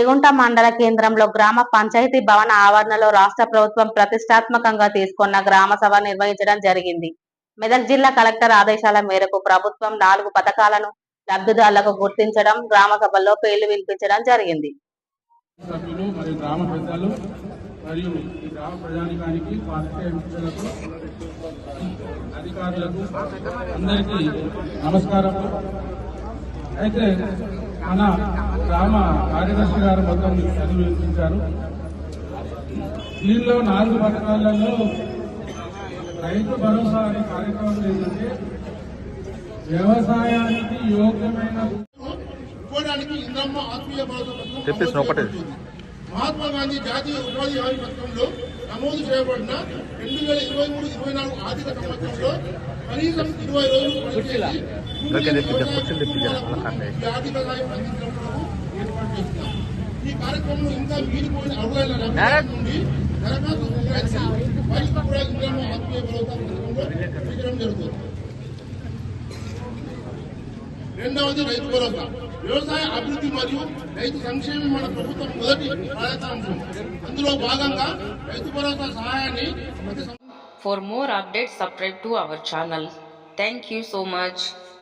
చేగుంట మండల కేంద్రంలో గ్రామ పంచాయతీ భవన ఆవరణలో రాష్ట్ర ప్రభుత్వం ప్రతిష్టాత్మకంగా తీసుకున్న గ్రామ సభ నిర్వహించడం జరిగింది. మెదక్ జిల్లా కలెక్టర్ ఆదేశాల మేరకు ప్రభుత్వం నాలుగు పథకాలను లబ్ధిదారులకు గుర్తించడం గ్రామ సభల్లో పేర్లు వినిపించడం జరిగింది. అధికారులకు అందరికీ నమస్కారం అయితే మన గ్రామ కార్యదర్శి గారు మొత్తం చదివి వినిపించారు దీనిలో నాలుగు పథకాలలో రైతు భరోసా అనే కార్యక్రమం ఏంటంటే వ్యవసాయానికి యోగ్యమైన ఇవ్వడానికి ఇంద్రమ్మ ఆత్మీయ భరోసా పథకం చెప్పేసి అమలు ఒకటే. మహాత్మా గాంధీ జాతీయ ఉపాధి హామీ పథకంలో నమోదు చేయబడిన రెండు వేల ఇరవై మూడు ఇరవై నాలుగు ఆర్థిక సంవత్సరంలో కనీసం ఇరవై రోజులు. ఈ ఆర్థిక సాయం అందించడం కొరకు ఏర్పాటు చేస్తున్నాం. ఈ కార్యక్రమంలో ఇంకా మీరిపోయిన లబ్ధిదారుల నుండి దరఖాస్తు వారికి కూడా ఆత్మీయ పథకంలో జరుగుతుంది. రెండవది రైతు భరోసా వ్యవసాయ అభివృద్ధి మరియు రైతు సంక్షేమం మన ప్రభుత్వం మొదటి ప్రాధాన్యతాంశం అందులో భాగంగా రైతు భరోసా సహాయాన్ని ప్రతి సం- For more updates, subscribe to our channel. Thank you so much.